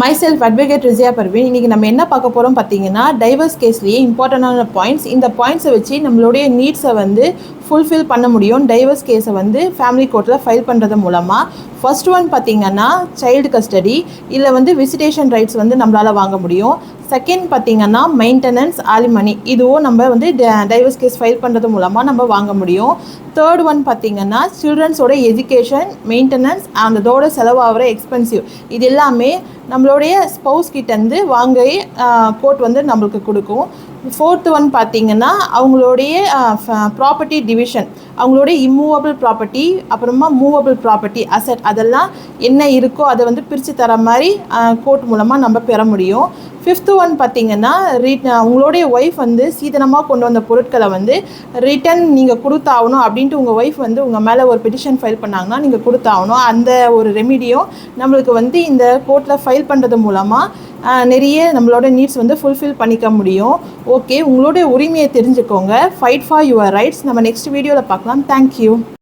My self advocate Risiya Parveen இன்றைக்கி நம்ம என்ன பார்க்க போகிறோம் பார்த்தீங்கன்னா டைவர்ஸ் கேஸ்லேயே இம்பார்ட்டண்டான பாயிண்ட்ஸ் இந்த பாயிண்ட்ஸை வச்சு நம்மளுடைய நீட்ஸை வந்து ஃபுல்ஃபில் பண்ண முடியும். டைவர்ஸ் கேஸை வந்து ஃபேமிலி கோர்ட்டில் ஃபைல் பண்ணுறது மூலமாக ஃபர்ஸ்ட் ஒன் பார்த்தீங்கன்னா சைல்டு கஸ்டடி இல்லை வந்து விசிட்டேஷன் ரைட்ஸ் வந்து நம்மளால் வாங்க முடியும். செகண்ட் பார்த்தீங்கன்னா மெயின்டெனன்ஸ் ஆலிமனி இதுவும் நம்ம வந்து டைவர்ஸ் கேஸ் ஃபைல் பண்ணுறது மூலமாக நம்ம வாங்க முடியும். தேர்ட் ஒன் பார்த்தீங்கன்னா சில்ட்ரன்ஸோட எஜுகேஷன் மெயின்டெனன்ஸ் அந்த அதோட செலவாகிற எக்ஸ்பென்சிவ் இது எல்லாமே நம்மளுடைய ஸ்பௌஸ் கிட்டேருந்து வாங்க கோர்ட் வந்து நம்மளுக்கு கொடுக்கும். ஃபோர்த்து ஒன் பார்த்தீங்கன்னா அவங்களுடைய ப்ராப்பர்ட்டி டிவிஷன் அவங்களுடைய இம்மூவபிள் ப்ராப்பர்ட்டி அப்புறமா மூவபிள் ப்ராப்பர்ட்டி அசட் அதெல்லாம் என்ன இருக்கோ அதை வந்து பிரித்து தர மாதிரி கோர்ட் மூலமாக நம்ம பெற முடியும். ஃபிஃப்த்து ஒன் பார்த்தீங்கன்னா ரீட் உங்களுடைய ஒய்ஃப் வந்து சீதனமாக கொண்டு வந்த பொருட்களை வந்து ரிட்டன் நீங்கள் கொடுத்தாகணும் அப்படின்ட்டு உங்கள் ஒய்ஃப் வந்து உங்கள் மேலே ஒரு பெட்டிஷன் ஃபைல் பண்ணாங்கன்னா நீங்கள் கொடுத்தாகணும். அந்த ஒரு ரெமிடியும் நம்மளுக்கு வந்து இந்த கோர்ட்டில் ஃபைல் பண்ணுறது மூலமாக நிறைய நம்மளோட நீட்ஸ் வந்து ஃபுல்ஃபில் பண்ணிக்க முடியும். ஓகே உங்களுடைய உரிமையை தெரிஞ்சுக்கோங்க. ஃபைட் ஃபார் யுவர் ரைட்ஸ் நம்ம நெக்ஸ்ட் வீடியோவில் பார்க்கலாம். Thank you